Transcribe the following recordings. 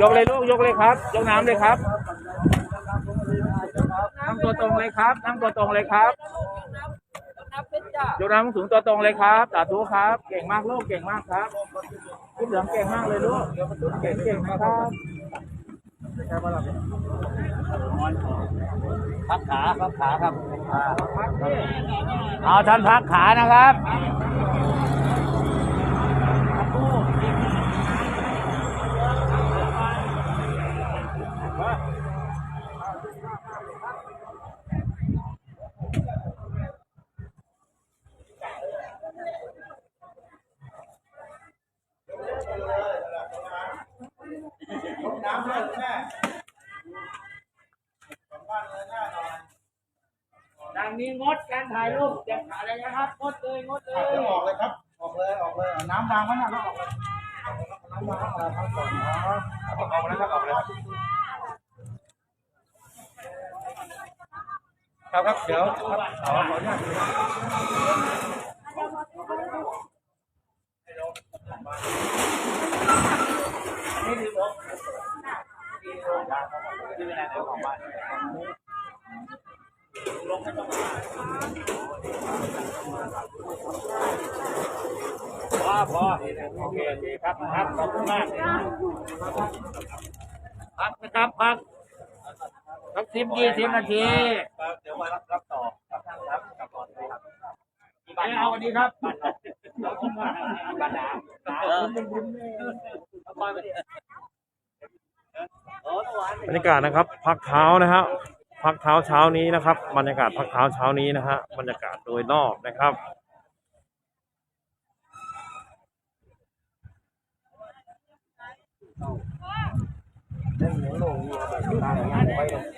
ยกเลยลูกยกเลยครับ ยกน้ำเลยครับนั่งตัวตรงเลยครับ นั่งตัวตรงเลยครับยกน้ำสูงตัวตรงเลยครับสาธุครับ เก่งมากลูกเก่งมากครับพี่เหลืองเก่งมากเลยลูกเก่งเก่งนะครับพักขาพักขาครับเอาท่านพักขานะครับ น้ำเลยแม่ ดังนี้งดการถ่ายรูปเด็ดขาดเลยนะครับงดเลยงดเลยออกเลยครับ ออกเลยออกเลยน้ำวางไว้นะแล้วออกเลยน้ำวางเอาครับก่อนนะออกเลยครับออกเลยครับครับเดี๋ยวครับขอขออนุญาต พอพอโอเคโอเคครับครับขอบคุณมากพักนะครับพักสักสิบยี่สิบนาทีเดี๋ยวมารับรับต่อครับท่านครับกับก่อนเลยครับไปเอาวันนี้ครับบันดา บรรยากาศนะครับ พักเท้านะฮะพักเท้าเช้านี้นะครับ บรรยากาศพักเท้าเช้านี้นะฮะบรรยากาศโดยนอกนะครับก็ไล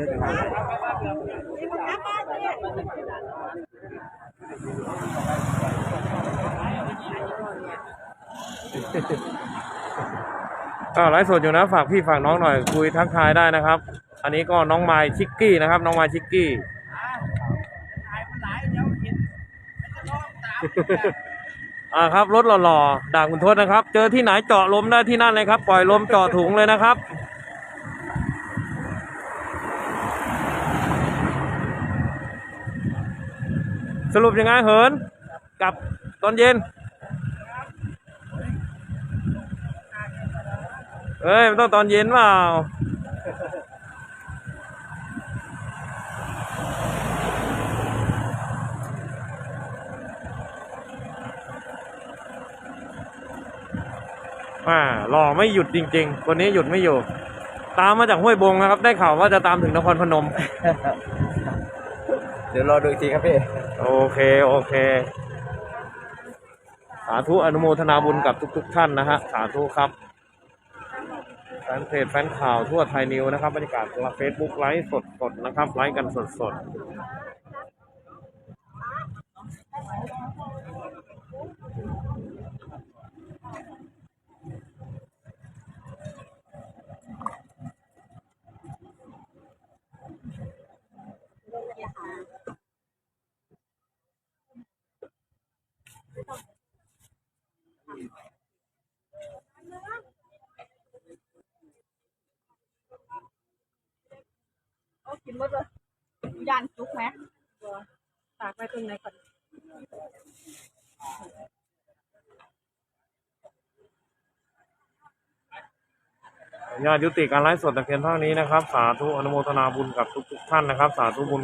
ฟ์สดอยู่นะฝากพี่ฝากน้องหน่อย คุยทักทายได้นะครับ อันนี้ก็น้องไมล์ชิกกี้นะครับ น้องไมล์ชิกกี้อ่าครับรถหล่อๆด่างคุณทศนะครับ เจอที่ไหนเจาะลมได้ที่นั่นเลยครับ ปล่อยลมเจาะถุงเลยนะครับ สรุปยังไงเหินกับตอนเย็น เอ้ยมันต้องตอนเย็นเปล่าอ่ารอไม่หยุดจริงๆ คนนี้หยุดไม่อยู่ ตามมาจากห้วยบงนะครับ ได้ข่าวว่าจะตามถึงนครพนม เดี๋ยวรอดูอีกทีครับพี่ โอเค โอเค สาธุอนุโมทนาบุญกับทุก ๆ ท่านนะฮะ สาธุครับ แฟนเพจแฟนข่าวทั่วไทยนิวนะครับบรรยากาศเฟซบุ๊กไลฟ์สดๆนะครับ ไลฟ์กันสดๆเอา กินหมดเลยยานจุกไหมตากไว้ตรงไหนก่อนญาติยุติการไลฟ์สดแต่เพียงเท่านี้นะครับ สาธุอนุโมทนาบุญกับทุกๆท่านนะครับ สาธุบุญ